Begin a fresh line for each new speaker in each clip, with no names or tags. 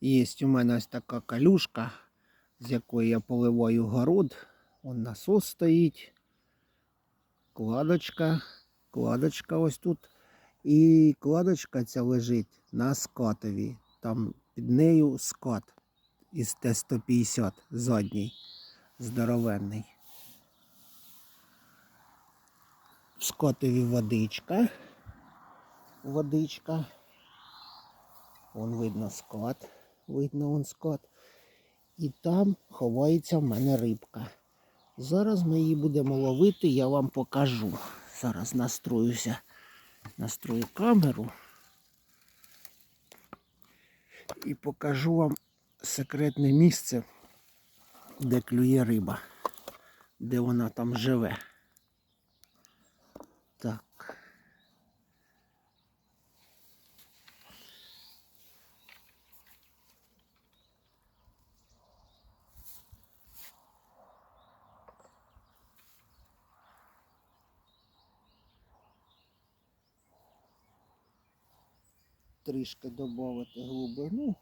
Є у мене ось така калюшка, з якої я поливаю город. Вон насос стоїть. Кладочка. Кладочка ось тут. І кладочка ця лежить на скатові. Там під нею скат із Т-150 задній, здоровенний. В скотові водичка. Водичка. Вон видно скот. Видно вон скот. І там ховається в мене рибка. Зараз ми її будемо ловити, я вам покажу. Зараз настроюся. Настрою камеру. І покажу вам секретне місце, де клює риба, де вона там живе. Трішки додати глибину.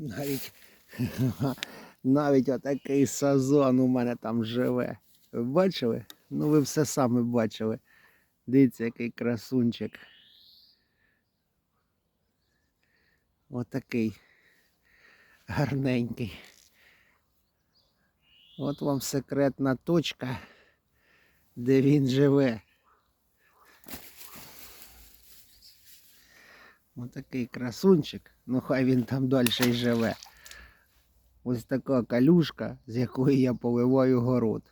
Навіть, навіть отакий сазон у мене там живе. Ви бачили? Ну ви все саме бачили. Дивіться, який красунчик. Отакий гарненький. От вам секретна точка, де він живе. Отакий красунчик, ну хай він там далі й живе. Ось така калюшка, з якої я поливаю город.